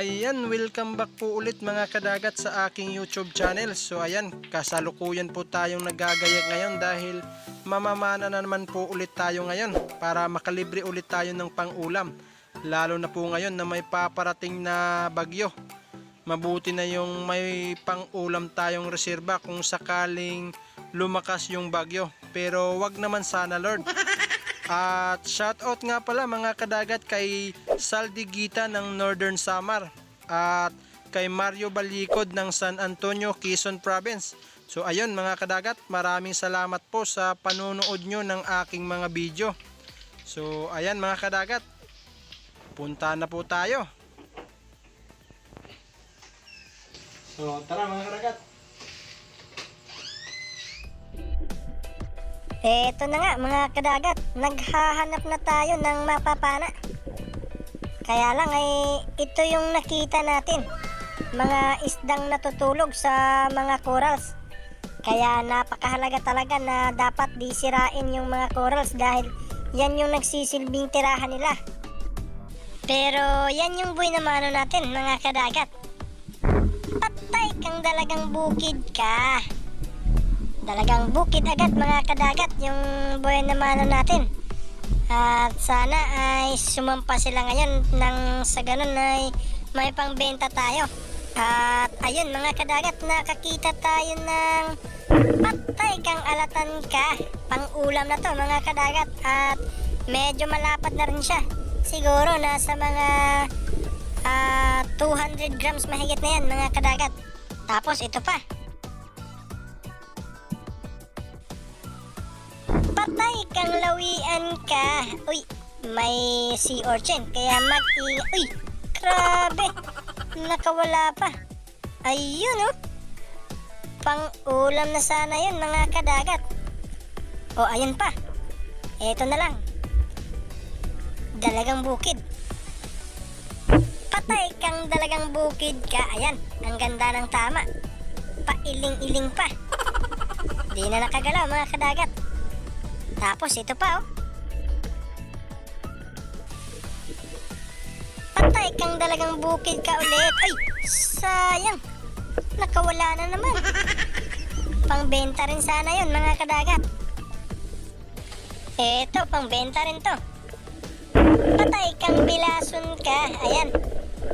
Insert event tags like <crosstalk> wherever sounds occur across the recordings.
Ayan, welcome back po ulit mga kadagat sa aking YouTube channel. So ayan, kasalukuyan po tayong nagagayag ngayon dahil mamamana na naman po ulit tayo ngayon para makalibre ulit tayo ng pangulam. Lalo na po ngayon na may paparating na bagyo. Mabuti na yung may pangulam tayong reserba kung sakaling lumakas yung bagyo. Pero wag naman sana Lord. <laughs> At shoutout nga pala mga kadagat kay Saldi Gita ng Northern Samar at kay Mario Balikod ng San Antonio, Quezon Province. So ayun mga kadagat, maraming salamat po sa panunood nyo ng aking mga video. So ayan mga kadagat, punta na po tayo. So tara mga kadagat. Eto na nga mga kadagat, naghahanap na tayo ng mapapana. Kaya lang ay ito yung nakita natin, mga isdang natutulog sa mga corals. Kaya napakahalaga talaga na dapat di sirain yung mga corals dahil yan yung nagsisilbing tirahan nila. Pero yan yung buhay na mano natin mga kadagat. Patay kang dalagang bukid ka. Talagang bukid agad mga kadagat yung buhay na mano natin. At sana ay sumampa sila ngayon nang sa ganun ay may pangbenta tayo. At ayun mga kadagat nakakita tayo ng patay kang alatan ka. Pang-ulam na to mga kadagat at medyo malapad na rin siya. Siguro nasa mga ah, 200 grams mahigit na yan mga kadagat. Tapos ito pa, kang lawian ka. Uy, may sea urchin. Kaya mag-ingat. Uy, grabe. Nakawala pa. Ayun oh. Pang-ulam na sana yun mga kadagat. O, ayun pa. Eto na lang. Dalagang bukid. Patay kang dalagang bukid ka. Ayan, ang ganda ng tama. Pailing-iling pa. Di na nakagalaw mga kadagat. Tapos ito pa oh. Patay kang dalagang bukid ka ulit. Ay, sayang. Nakawala na naman. Pangbenta rin sana yon mga kadagat. Eto, pangbenta rin to. Patay kang bilason ka. Ayan.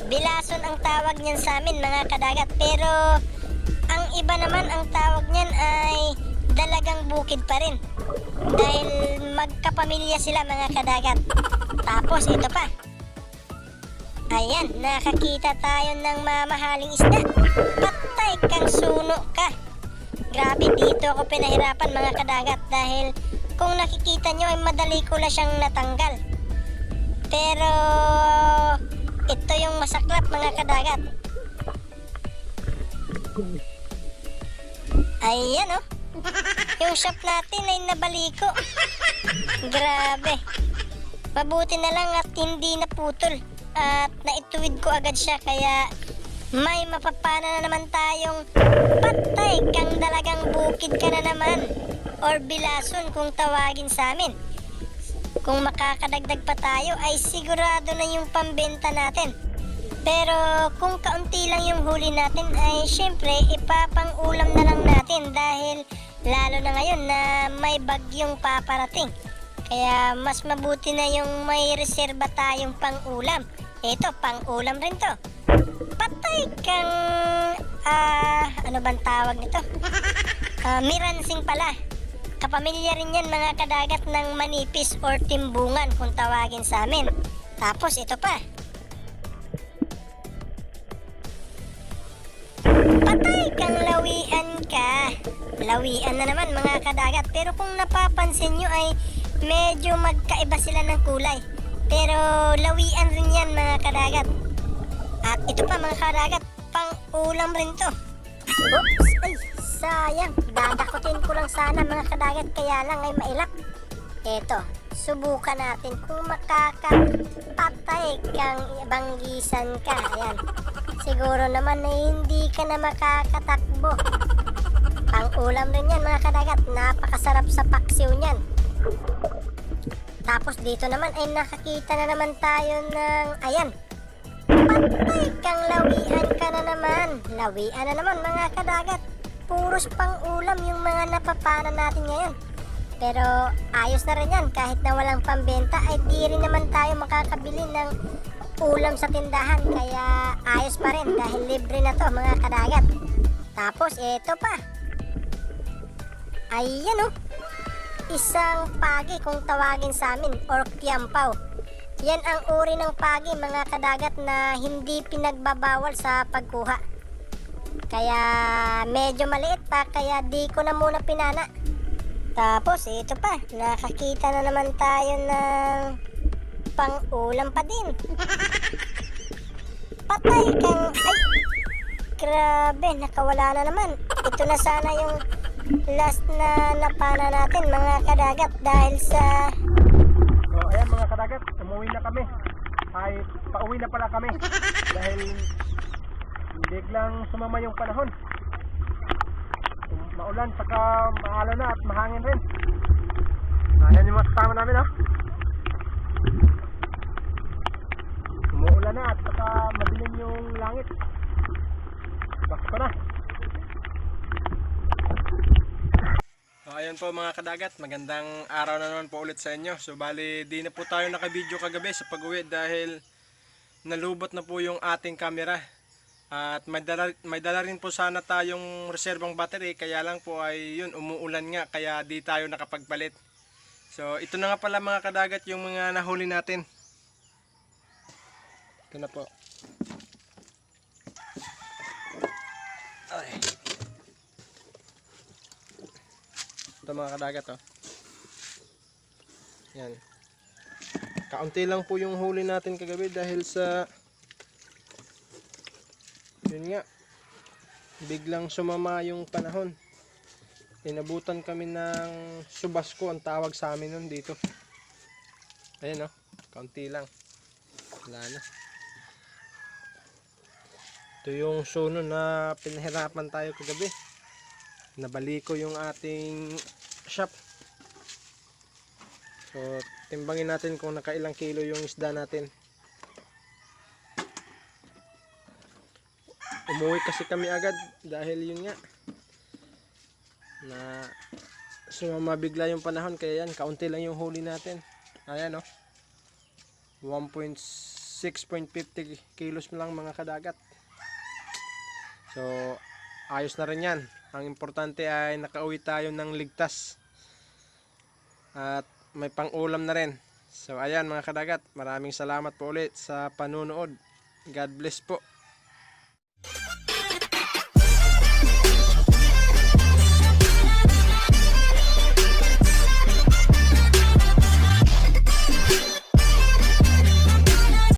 Bilason ang tawag niyan sa amin mga kadagat. Pero ang iba naman ang tawag niyan ay dalagang bukid pa rin. Dahil magkapamilya sila mga kadagat. Tapos ito pa. Ayan, nakakita tayo ng mamahaling isda. Patay kang suno ka. Grabe, dito ako pinahirapan mga kadagat dahil kung nakikita nyo ay madali ko na siyang natanggal. Pero ito yung masaklap mga kadagat. Ayan oh. Yung shop natin ay nabaliko. Grabe. Mabuti na lang at hindi naputol. At naituwid ko agad siya kaya may mapapana na naman tayong patay kang dalagang bukid ka na naman. Or bilason kung tawagin sa amin. Kung makakadagdag pa tayo ay sigurado na yung pambenta natin. Pero kung kaunti lang yung huli natin ay syempre ipapang-ulam na lang natin dahil lalo na ngayon na may bagyong paparating. Kaya mas mabuti na yung may reserba tayong pang-ulam. Ito, pang-ulam rin to. Patay kang ah, ano bang tawag nito? <laughs> Ah, miransing pala. Kapamilya rin yan mga kadagat ng manipis or timbungan kung tawagin sa amin. Tapos ito pa. Patay kang lawian ka. Lawian na naman mga kadagat. Pero kung napapansin nyo ay medyo magkaiba sila ng kulay. Pero lawian rin yan mga kadagat. At ito pa mga kadagat, pang ulam rin to. Oops! Ay, sayang. Dadakutin ko lang sana mga kadagat kaya lang ay mailap. Eto, subukan natin kung makakapatay kang banggisan ka. Ayan. Siguro naman na hindi ka na makakatakbo. Pang ulam rin yan mga kadagat. Napakasarap sa paksiw niyan. Tapos dito naman ay nakakita na naman tayo ng, ayan, Patay kang lawian ka na naman. Lawian na naman mga kadagat. Puros pang ulam yung mga napapana natin ngayon. Pero ayos na rin yan. Kahit na walang pambenta ay di rin naman tayo makakabili ng ulam sa tindahan. Kaya ayos pa rin dahil libre na to mga kadagat. Tapos ito pa. Ayan oh. Isang pagi kung tawagin sa amin or kiampaw. Yan ang uri ng pagi mga kadagat na hindi pinagbabawal sa pagkuha. Kaya medyo maliit pa kaya di ko na muna pinana. Tapos ito pa, nakakita na naman tayo ng pang-ulam pa din. <laughs> Patay kang... Ay! Grabe, nakawala na naman. Ito na sana yung last na napana natin mga kadagat dahil sa So ayan mga kadagat, umuwi na kami. Ay pauwi na pala kami dahil biglang sumama yung panahon. Maulan saka maalo na at mahangin rin. Ayan yung mga kasama namin ha. Umuulan na at saka madilim yung langit. Basko na. Ayun po mga kadagat, magandang araw na naman po ulit sa inyo. So bali, di na po tayo nakabideo kagabi sa pag-uwi dahil nalubot na po yung ating camera. At may dala, may dala rin po sana tayong reserbang battery, kaya lang po ay yun, umuulan nga, kaya di tayo nakapagpalit. So ito na nga pala mga kadagat yung mga nahuli natin. Ito na po. Mga kadagat oh. Yan. Kaunti lang po yung huli natin kagabi dahil sa yun nga biglang sumama yung panahon. Inabutan kami ng subasko ang tawag sa amin nun dito. Ayan oh, kaunti lang. Wala na. Ito yung suno na pinahirapan tayo kagabi nabaliko yung ating shop. So timbangin natin kung nakailang kilo yung isda natin. Umuwi kasi kami agad dahil yun nga na sumama bigla yung panahon kaya yan kaunti lang yung huli natin. Ayan o 1.6.50 kilos lang mga kadagat. So ayos na rin yan ang importante ay nakauwi tayo ng ligtas. At may pang-ulam na rin. So ayan mga kadagat, maraming salamat po ulit sa panunood. God bless po.